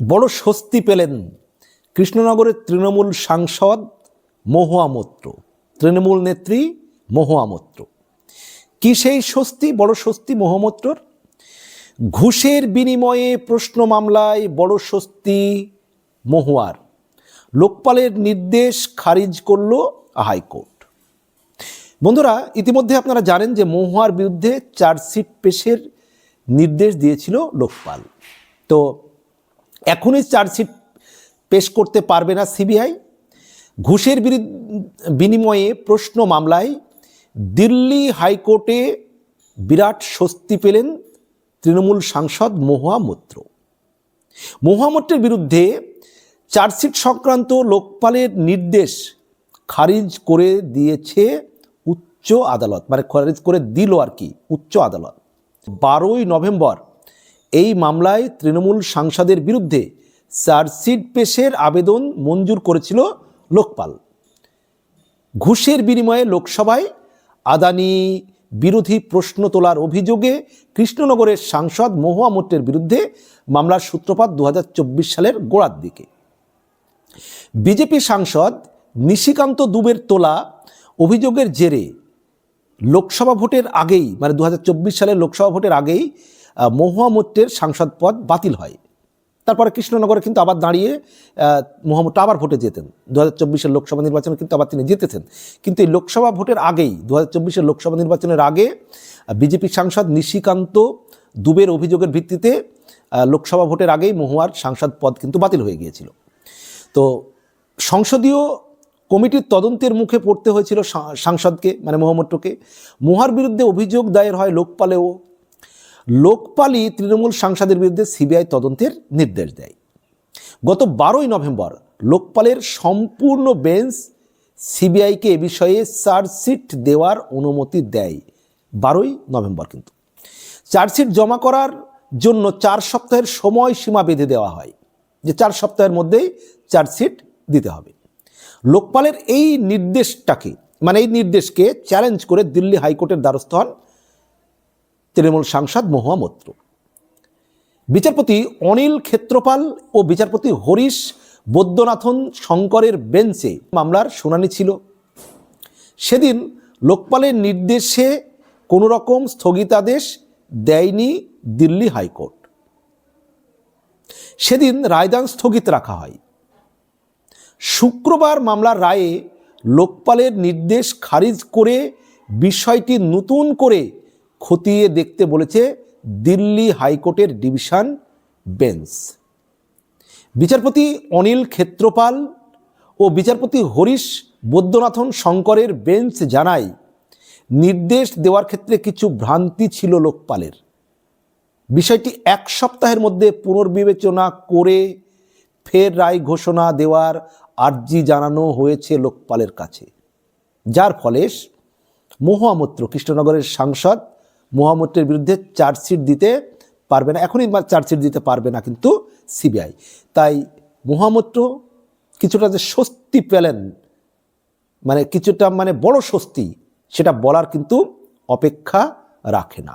বড় স্বস্তি পেলেন কৃষ্ণনগরের তৃণমূল সাংসদ মহুয়া তৃণমূল নেত্রী মহুয়া মৈত্র। কি সেই স্বস্তি, বড় স্বস্তি মহামত্রর ঘুষের বিনিময়ে প্রশ্ন মামলায় বড় স্বস্তি মহুয়ার। লোকপালের নির্দেশ খারিজ করল হাইকোর্ট। বন্ধুরা, ইতিমধ্যে আপনারা জানেন যে মহুয়ার বিরুদ্ধে চার্জশিট পেশের নির্দেশ দিয়েছিল লোকপাল। তো এখনই চার্জশিট পেশ করতে পারবে না সিবিআই। ঘুষের বিনিময়ে প্রশ্ন মামলায় দিল্লি হাইকোর্টে বিরাট স্বস্তি পেলেন তৃণমূল সাংসদ মহুয়া মৈত্র। বিরুদ্ধে চার্জশিট সংক্রান্ত লোকপালের নির্দেশ খারিজ করে দিয়েছে উচ্চ আদালত মানে খারিজ করে দিল আর কি, উচ্চ আদালত। বারোই নভেম্বর এই মামলায় তৃণমূল সাংসদের বিরুদ্ধে চার্জশিট পেশের আবেদন মঞ্জুর করেছিল লোকপাল। ঘুষের বিনিময়ে লোকসভায় আদানি বিরোধী প্রশ্ন তোলার অভিযোগে কৃষ্ণনগরের সাংসদ মহুয়া মৈত্রের বিরুদ্ধে মামলার সূত্রপাত দু হাজার চব্বিশ সালের গোড়ার দিকে। বিজেপি সাংসদ নিশিকান্ত দুবের তোলা অভিযোগের জেরে লোকসভা ভোটের আগেই মানে দু হাজার চব্বিশ সালের লোকসভা ভোটের আগেই আহ, সাংসদ পদ বাতিল হয়। তারপরে কৃষ্ণনগরে কিন্তু আবার দাঁড়িয়ে মোহাম্মদ আবার ভোটে যেতেন দু হাজার লোকসভা নির্বাচনে কিন্তু আবার তিনি জিতেছেন। কিন্তু এই লোকসভা ভোটের আগেই দু হাজার লোকসভা নির্বাচনের আগে বিজেপি সাংসদ নিশিকান্ত দুবের অভিযোগের ভিত্তিতে লোকসভা ভোটের আগেই মহুয়ার সাংসদ পদ কিন্তু বাতিল হয়ে গিয়েছিল। তো সংসদীয় কমিটির তদন্তের মুখে পড়তে হয়েছিল সাংসদকে মানে মোহাম্মদকে মোহার বিরুদ্ধে অভিযোগ দায়ের হয় লোকপালেও লোকপালই তৃণমূল সাংসদের বিরুদ্ধে সিবিআই তদন্তের নির্দেশ দেয়। গত বারোই নভেম্বর লোকপালের সম্পূর্ণ বেঞ্চ সিবিআইকে এ বিষয়ে চার্জশিট দেওয়ার অনুমতি দেয়। বারোই নভেম্বর কিন্তু। চার্জশিট জমা করার জন্য চার সপ্তাহের সময় সীমা বেঁধে দেওয়া হয়। যে চার সপ্তাহের মধ্যেই চার্জশিট দিতে হবে। লোকপালের এই নির্দেশটাকে মানে এই নির্দেশকে চ্যালেঞ্জ করে দিল্লি হাইকোর্টের দ্বারস্থ হন তৃণমূল সাংসদ মহুয়া মৈত্র। বিচারপতি অনিল ক্ষেত্রপাল ও বিচারপতি হরিশ বৈদ্যনাথন শঙ্করের বেঞ্চে মামলার শুনানি ছিল। সেদিন লোকপালের নির্দেশে কোনো রকম স্থগিতাদেশ দেয়নি দিল্লি হাইকোর্ট। সেদিন রায়দান স্থগিত রাখা হয়। শুক্রবার মামলার রায়ে লোকপালের নির্দেশ খারিজ করে বিষয়টি নতুন করে খতিয়ে দেখতে বলেছে দিল্লি হাইকোর্টের ডিভিশন বেঞ্চ। বিচারপতি অনিল ক্ষেত্রপাল ও বিচারপতি হরিশ বৈদ্যনাথন শঙ্করের বেঞ্চ জানায়, নির্দেশ দেওয়ার ক্ষেত্রে কিছু ভ্রান্তি ছিল লোকপালের। বিষয়টি এক সপ্তাহের মধ্যে পুনর্বিবেচনা করে ফের রায় ঘোষণা দেওয়ার আর্জি জানানো হয়েছে লোকপালের কাছে। যার ফলে মহামূত্র কৃষ্ণনগরের সাংসদ মহামূত্রের বিরুদ্ধে চার্জশিট দিতে পারবে না। এখনই চার্জশিট দিতে পারবে না কিন্তু সিবিআই। তাই মোহাম্মদ কিছুটা যে স্বস্তি পেলেন মানে কিছুটা মানে বড় স্বস্তি, সেটা বলার কিন্তু অপেক্ষা রাখে না।